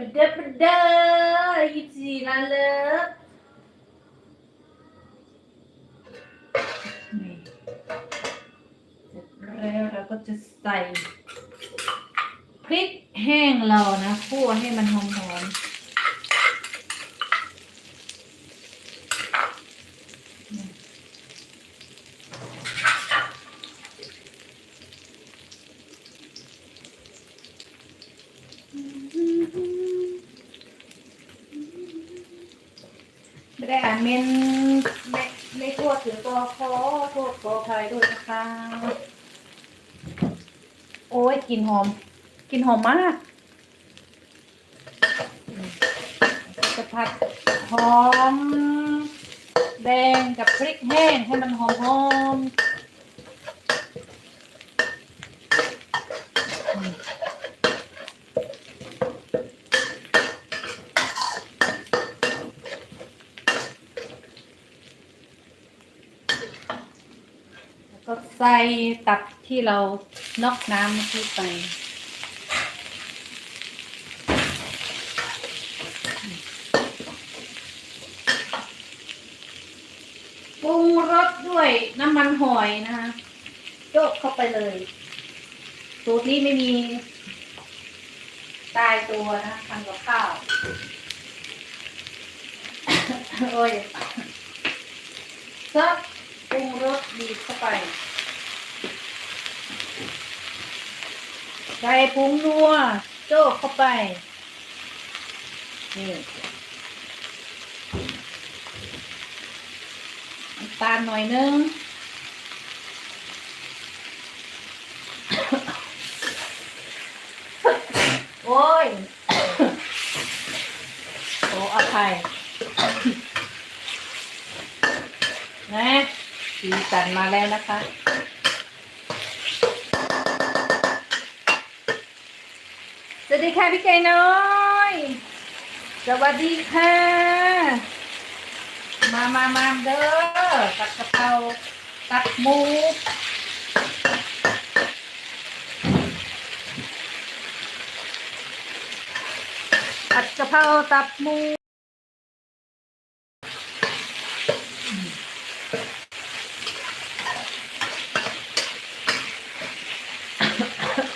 บัดเดบัดเด้อยี่สิบสี่ล้านเลิฟนี่เสร็จแล้วเราก็จะใส่พริกแห้งเรานะคั่วให้มันหอมๆ ไม่ได้อ่านเมนไม่ไม่ทั่วถึงตัวขอโทษขออภัยด้วยนะคะ โอ้ยกลิ่นหอมกลิ่นหอมมากจะผัดหอม แดงกับพริกแห้งให้มันหอมหอม ใส่ตับที่เรานอกน้ำเมื่อกี้ไป ปรุงรสด้วยน้ำมันหอยนะคะโยกเข้าไปเลย สูตรนี้ไม่มี ตายตัวนะทำกับข้าว โอ้ยซักปรุงรสดีเข้าไป ใส่ผงนัวโจกเข้าไป นี่น้ำตาลหน่อยนึงโอ้ยโอ้อภัยนะสีสันมาแล้วนะคะ วัสดีค่ะพี่ไก่น้อย สวัสดีค่ะ มามามาเด้อตัดกะเพราตัดหมูตัดกะเพราตัดหมู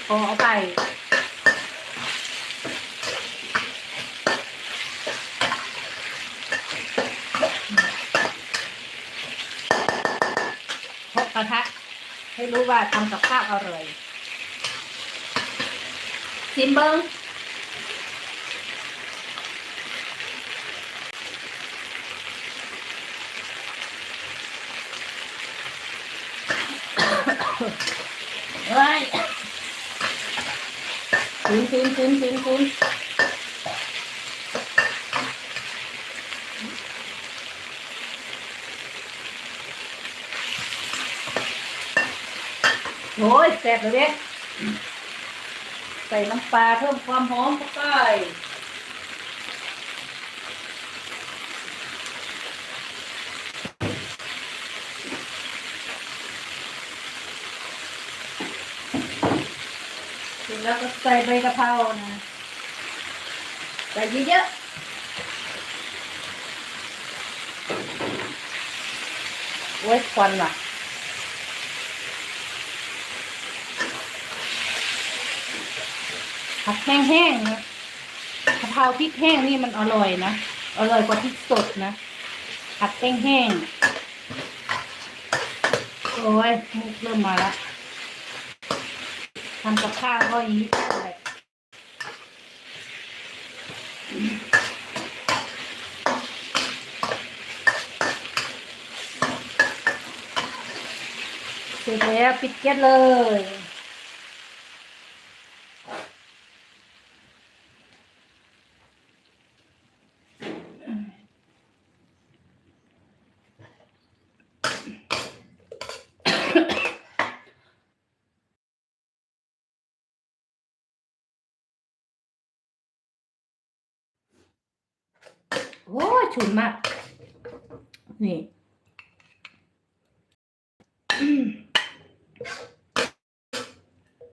ขอเอาไป พกกระทะ ให้รู้ว่าทำกับข้าวอร่อยชิมเบิ้งเฮ้ยคุณคุณคุณคุณคุณ โอ้ยแซ่บเลยเนี่ยใส่น้ำปลาเพิ่มความหอมเข้าไปเสร็จแล้วก็ใส่ใบกะเพรานะ ใส่เยอะๆโอ้ยควันว่ะ ผัดแห้งๆนะกะเพราพริกแห้งนี่มันอร่อยนะอร่อยกว่าพริกสดนะผัดแห้งๆโอ้ยมุกเริ่มมาแล้วทำกับข้าวก็อย่างนี้แหละเสร็จแล้วปิดแก๊สเลย โอ้ยฉุนมาก นี่